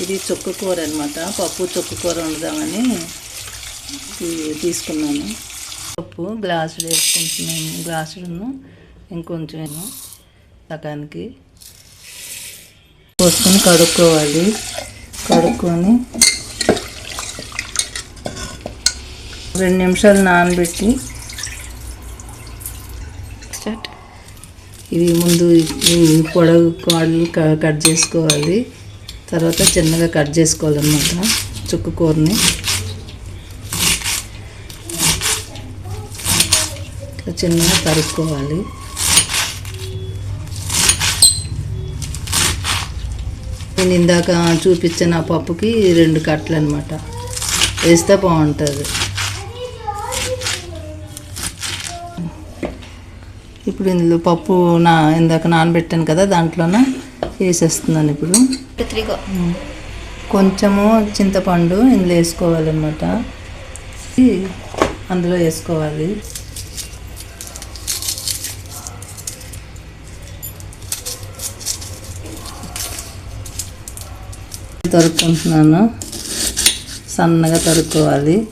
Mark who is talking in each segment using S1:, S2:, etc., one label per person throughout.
S1: ఇది చుక్క కూర అనమాట పప్పు చుక్క కూర వండుదామని తీసుకున్నాను. పప్పు గ్లాసులు వేసుకుంటున్నాను. గ్లాసులను ఇంకొంచెం సగానికి పోసుకొని కడుక్కోవాలి. కడుక్కొని రెండు నిమిషాలు నానబెట్టి ఇవి ముందు పొడవు కాళ్ళు క- కట్ చేసుకోవాలి. తర్వాత చిన్నగా కట్ చేసుకోవాలన్నమాట చుక్కు కూరని. ఇట్లా చిన్నగా తరుక్కోవాలి. నేను ఇందాక చూపించిన పప్పుకి రెండు కట్టలు అనమాట వేస్తే బాగుంటుంది. ఇప్పుడు ఇందులో పప్పు నా ఇందాక నానబెట్టాను కదా దాంట్లోన? వేసేస్తున్నాను ఇప్పుడు. కొంచెము చింతపండు ఇందులో వేసుకోవాలన్నమాట. అందులో వేసుకోవాలి. తరుక్కుంటున్నాను. సన్నగా తరుక్కోవాలి.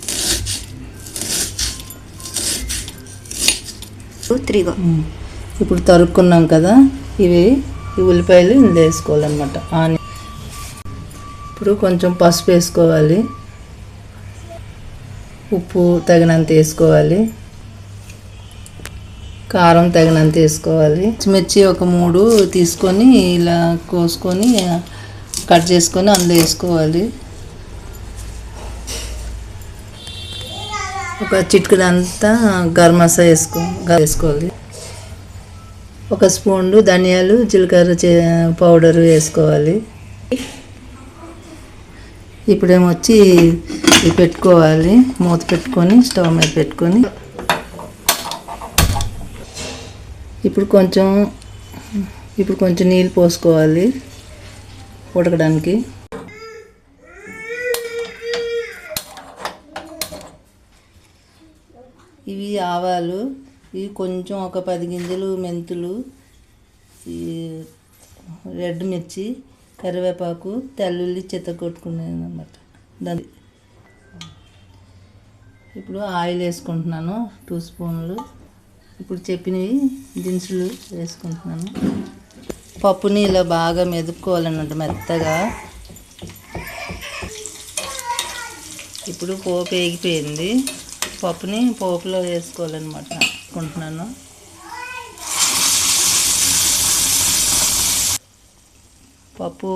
S1: ఇప్పుడు తరుక్కున్నాం కదా ఇవి ఈ ఉల్లిపాయలు ఇందులో వేసుకోవాలన్నమాట. ఆని ఇప్పుడు కొంచెం పసుపు వేసుకోవాలి. ఉప్పు తగినంత వేసుకోవాలి. కారం తగినంత వేసుకోవాలి. పచ్చిమిర్చి ఒక మూడు తీసుకొని ఇలా కోసుకొని కట్ చేసుకొని అందులో వేసుకోవాలి. ఒక చిటికడంతా గరం మసాలా వేసుకో వేసుకోవాలి. ఒక స్పూన్లు ధనియాలు జీలకర్ర చే- పౌడర్ వేసుకోవాలి. ఇప్పుడేమొచ్చి ఇది పెట్టుకోవాలి. మూత పెట్టుకొని స్టవ్ మీద పెట్టుకొని. ఇప్పుడు కొంచెం ఇప్పుడు కొంచెం నీళ్ళు పోసుకోవాలి ఉడకడానికి. ఇవి ఆవాలు ఇవి కొంచెం ఒక పది గింజలు మెంతులు ఈ రెడ్ మిర్చి కరివేపాకు తెల్లుల్లి చెత్త కొట్టుకునేది అనమాట దాని ఇప్పుడు ఆయిల్ వేసుకుంటున్నాను టూ స్పూన్లు. ఇప్పుడు చెప్పినవి దినుసులు వేసుకుంటున్నాను. పప్పుని ఇలా బాగా మెదుపుకోవాలన్నమాట మెత్తగా. ఇప్పుడు పోపు వేగిపోయింది. పప్పుని పోపులో వేసుకోవాలన్నమాట. అనుకుంటున్నాను పప్పు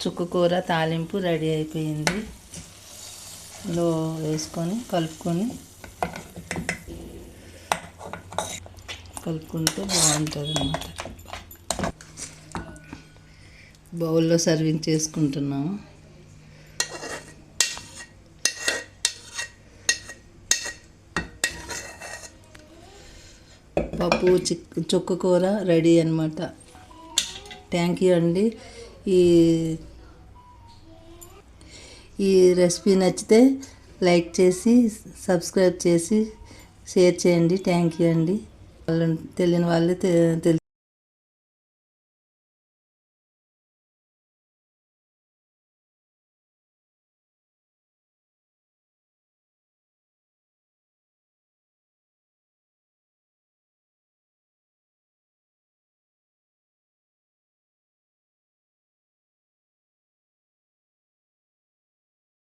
S1: చుక్కు కూర తాలింపు రెడీ అయిపోయింది. లో వేసుకొని కలుపుకొని కలుపుకుంటే బాగుంటుంది అన్నమాట బౌల్లో సర్వింగ్ చేసుకుంటున్నాము. పప్పు చిక్ చుక్క కూర రెడీ అనమాట థ్యాంక్ యూ అండి. ఈ ఈ రెసిపీ నచ్చితే లైక్ చేసి సబ్స్క్రైబ్ చేసి షేర్ చేయండి. థ్యాంక్ యూ అండి. వాళ్ళు తెలియని వాళ్ళు తె- తెలు